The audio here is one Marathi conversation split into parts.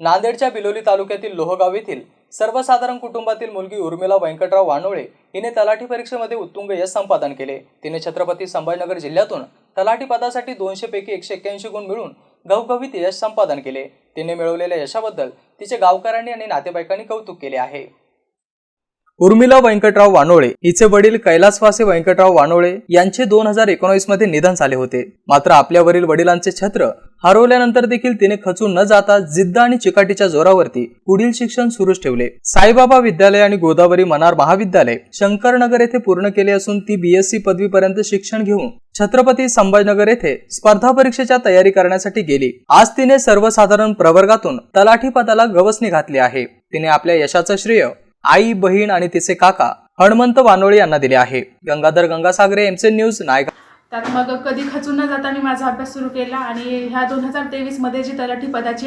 नांदेडच्या बिलोली तालुक्यातील लोहगाव येथील सर्वसाधारण कुटुंबातील मुलगी उर्मिला व्यंकटराव वानोळे हिने तलाठी परीक्षेमध्ये उत्तुंग यश संपादन केले. तिने छत्रपती संभाजीनगर जिल्ह्यातून तलाठी पदासाठी दोनशे पैकी एकशे एक्क्याऐंशी गुण मिळून घवघवीत यश संपादन केले. तिने मिळवलेल्या यशाबद्दल तिचे गावकऱ्यांनी आणि नातेवाईकांनी कौतुक केले आहे. उर्मिला व्यंकटराव वानोळे हिचे वडील कैलासवासी व्यंकटराव वानोळे यांचे दोन हजार एकोणीसमध्ये निधन झाले होते. मात्र आपल्यावरील वडिलांचे छत्र हरवल्यानंतर देखील तिने खचून न जाता जिद्द आणि चिकाटीच्या जोरावरती पुढील शिक्षण सुरूच ठेवले. साईबाबा विद्यालय आणि गोदावरी मनार महाविद्यालय शंकरनगर येथे पूर्ण केले असून ती बीएससी पदवीपर्यंत शिक्षण घेऊन छत्रपती संभाजीनगर येथे स्पर्धा परीक्षेच्या तयारी करण्यासाठी गेली. आज तिने सर्वसाधारण प्रवर्गातून तलाठी पदाला गवसणी घातली आहे. तिने आपल्या यशाचं श्रेय आई बहीण आणि तिचे काका हणमंत वानोळे यांना दिले आहे. गंगाधर गंगासागरे एमचे न्यूज नायगाव. त्यात मग कधी खचून न जाता मी माझा अभ्यास सुरू केला आणि ह्या दोन हजार तेवीसमध्ये जी तलाठी पदाची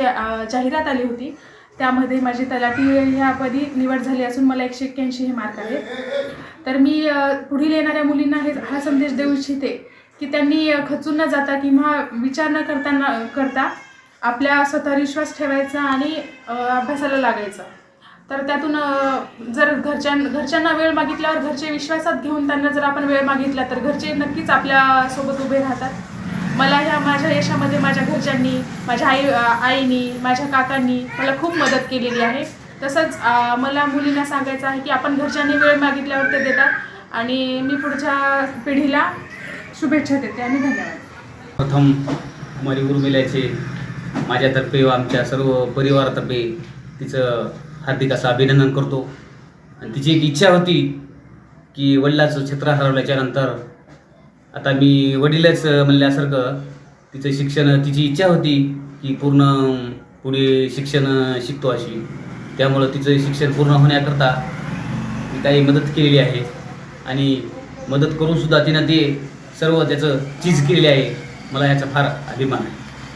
जाहिरात आली होती त्यामध्ये माझी तलाठी ह्या पदी निवड झाली असून मला एकशे एक्क्याऐंशी हे मार्क आहेत. तर मी पुढील येणाऱ्या मुलींना हे हा संदेश देऊ इच्छिते की त्यांनी खचून न जाता किंवा विचार न करताना करता आपल्या स्वतः विश्वास ठेवायचा आणि अभ्यासाला लागायचा. तर त्यातून जर घरच्यां घरच्यांना वेळ मागितल्यावर घरचे विश्वासात घेऊन त्यांना जर आपण वेळ मागितला तर घरचे नक्कीच आपल्यासोबत उभे राहतात. मला ह्या माझ्या यशामध्ये माझ्या घरच्यांनी माझ्या आई आईनी माझ्या काकांनी मला खूप मदत केलेली आहे. तसंच मला मुलींना सांगायचं आहे की आपण घरच्यांनी वेळ मागितल्यावर ते देतात. आणि मी पुढच्या पिढीला शुभेच्छा देते आणि धन्यवाद. प्रथम कुमारी उर्मिलाचे माझ्यातर्फे व आमच्या सर्व परिवारातर्फे तिचं हार्दिक असं अभिनंदन करतो. आणि तिची एक इच्छा होती की वडिलाचं छत्र हरवल्याच्या नंतर आता मी वडीलच म्हणल्यासारखं तिचं शिक्षण तिची इच्छा होती की पूर्ण पुढे शिक्षण शिकतो अशी. त्यामुळं तिचं शिक्षण पूर्ण होण्याकरता मी काही मदत केलेली आहे. आणि मदत करूनसुद्धा तिनं ते सर्व त्याचं चीज केलेली आहे. मला याचा फार अभिमान आहे.